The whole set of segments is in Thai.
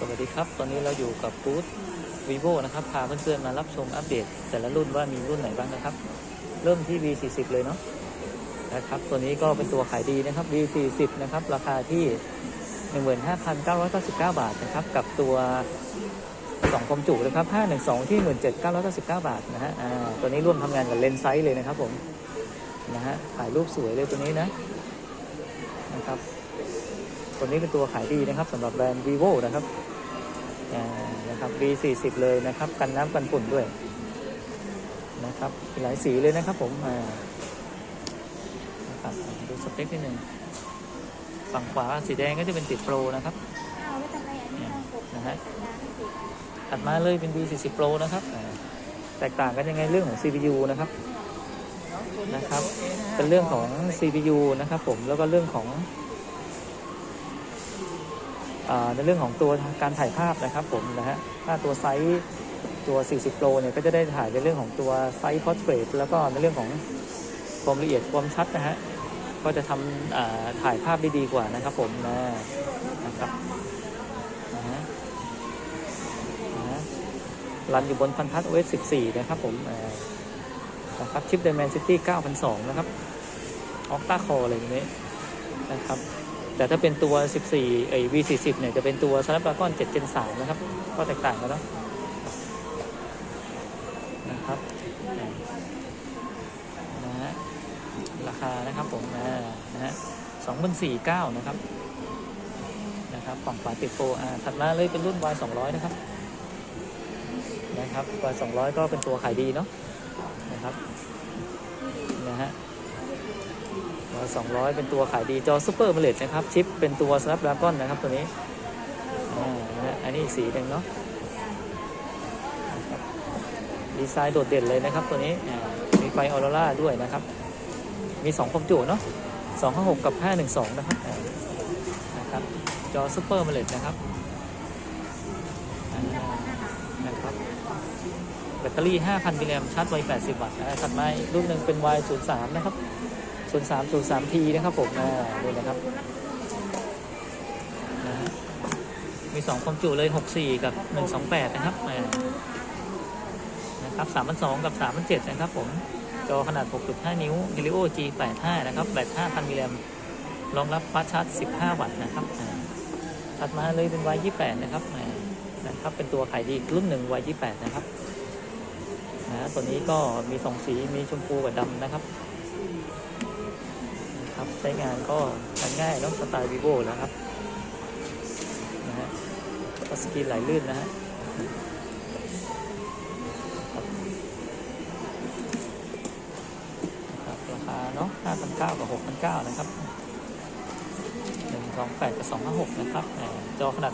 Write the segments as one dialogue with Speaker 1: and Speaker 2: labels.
Speaker 1: สวัสดีครับ ตอนนี้เราอยู่กับบูธ vivo นะครับ พาเพื่อนๆมารับชมอัปเดต แต่ละรุ่นว่ามีรุ่นไหนบ้างนะครับ เริ่มที่ V40 เลยเนาะนะครับ ตัวนี้ก็เป็นตัวขายดีนะครับ V40 นะครับ ราคาที่ 15,999 บาทนะครับ กับตัว 2คมจุนะครับ 512 ที่ 17,999 บาทนะฮะตัวนี้ร่วมทำงานกับเลนส์ไซส์เลยนะครับผมนะฮะถ่ายรูปสวยเลยตัวนี้นะนะครับ ตัวนี้เป็นตัวขายดีนะครับสำหรับแบรนด์ vivo นะครับอ่านะครับ V40 เลยนะครับ กันน้ำกันฝุ่นด้วยนะครับมีหลายสีเลยนะครับผมอ่านะครับดูสเปคนิดนึงฝั่งขวาสีแดงก็จะเป็นติดโปรนะครับ
Speaker 2: นะ
Speaker 1: ฮะถัดมาเลยเป็น V40 Pro นะครับ แตกต่างกันยังไงเรื่องของ CPU นะครับนะครับ เป็นเรื่องของ CPU นะครับผมแล้วก็เรื่องของ ในเรื่องของตัวการถ่ายภาพนะครับผมนะฮะถ้าตัวไซส์ตัว 40 Pro เนี่ยก็จะได้ถ่ายในเรื่องของตัวไซส์ Portrait แล้วก็ในเรื่องของความละเอียดความชัดนะฮะก็จะทำอ่าถ่ายภาพได้ดีกว่านะครับผมนะนะครับนะฮะนะฮะรันอยู่บนพันทัด OS 14 นะครับผมนะครับชิป Dimensity 9002 นะครับออกตาคออะไรอย่างนี้นะครับ แต่ถ้าเป็นตัว 14ไอ้ V40 เนี่ยจะเป็นตัว Snapdragon 7 Gen 3นะครับ ก็แตกต่างกันเนาะนะครับนะฮะราคานะครับผมอ่านะฮะ2,49นะครับนะครับฝั่งขวาติดโปรอ่าถัดมาเลยเป็นรุ่น Y 200นะครับนะครับ Y 200ก็เป็นตัวขายดีเนาะนะครับนะฮะ สองร้อยเป็นตัวขายดีจอซูเปอร์เมเลตนะครับ ชิปเป็นตัว Snapdragon นะครับตัวนี้อันนี้สีหนึ่งเนาะดีไซน์โดดเด่นเลยนะครับตัวนี้มีไฟออโรราด้วยนะครับ มี 2ความจุเนาะ256 กับ 512 นะครับนะครับ จอซูเปอร์เมเลตนะครับนะครับ แบตเตอรี่ 5,000มิลลิแอมป์ชาร์จไว80 วัตต์นะถัดมาอีกรุ่นหนึ่งเป็น Y03 นะครับ 03 03 T นสามทีนะครับผมอ่าดูนะครับนะฮะมี2ความจุเลย 64 กับ 128 นะครับนะครับ3,200กับ3,700นะครับผม จอขนาด 6.5 นิ้ว Helio G85 นะครับแบต5,000มิลลิแอมรองรับฟาชาร์จ 15 วัตต์นะครับถัดมาเลยเป็น Y28 นะครับนะครับ เป็นตัวขายดีรุ่นหนึ่ง Y28 นะครับนะตัวนี้ก็มี 2 สี มีชมพูกับดำนะครับ ครับใช้งานก็กันง่ายแล้วสไตล์ vivo แล้วครับนะฮะก็สกรีนไหลลื่นนะฮะรับนะครับราคาเนาะ5,900กับ6,900นะครับ128กับ256นะครับจอขนาด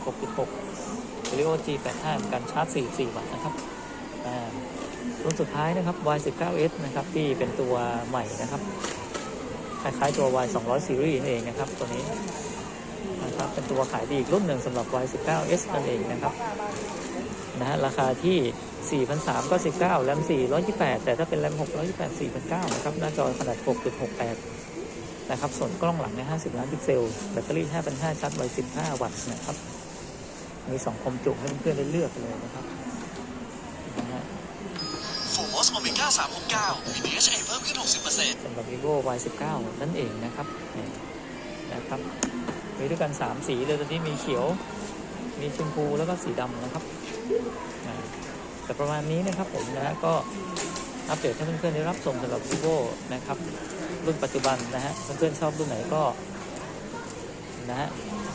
Speaker 1: 6.6 Helio G85 การชาร์จ 44 วัตต์นะครับอ่ารุ่นสุดท้ายนะครับ Y19s นะครับที่เป็นตัวใหม่นะครับ คล้ายๆตัว Y 200 Series นั่นเองนะครับตัวนี้นะครับเป็นตัวขายดีอีกรุ่นหนึ่งสำหรับ Y 19 S นั่นเองนะครับนะฮะราคาที่ 4,300ก็19แรม428 แต่ถ้าเป็นแรม628 4,900นะครับหน้าจอขนาด 6.68 นะครับ ส่วนกล้องหลังใน 50 ล้านพิกเซล แบตเตอรี่ 5,500ชาร์จไว 15 วัตต์นะครับ มี 2 คมจุให้เพื่อนๆได้เลือกเลยนะครับ
Speaker 3: สโอเมก้า369มี DHA เพิ่มขึ้น 60%
Speaker 1: สำหรับ vivo y 19นั่นเองนะครับนะครับมีด้วยกัน 3 สีเลยตอนนี้มีเขียว มีชมพูแล้วก็สีดำนะครับแต่ประมาณนี้นะครับผมนะฮะก็อัปเดตให้เพื่อนๆได้รับชมสำหรับ vivo นะครับ รุ่นปัจจุบันนะฮะเพื่อนๆชอบรุ่นไหนก็นะฮะ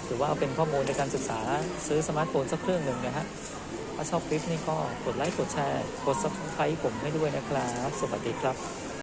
Speaker 1: ถือว่าเอาเป็นข้อมูลในการศึกษาซื้อสมาร์ทโฟนสักเครื่องหนึ่งนะฮะ ถ้าชอบคลิปนี้ก็กดไลค์ กดแชร์ กด subscribe ผมให้ด้วยนะครับ สวัสดีครับ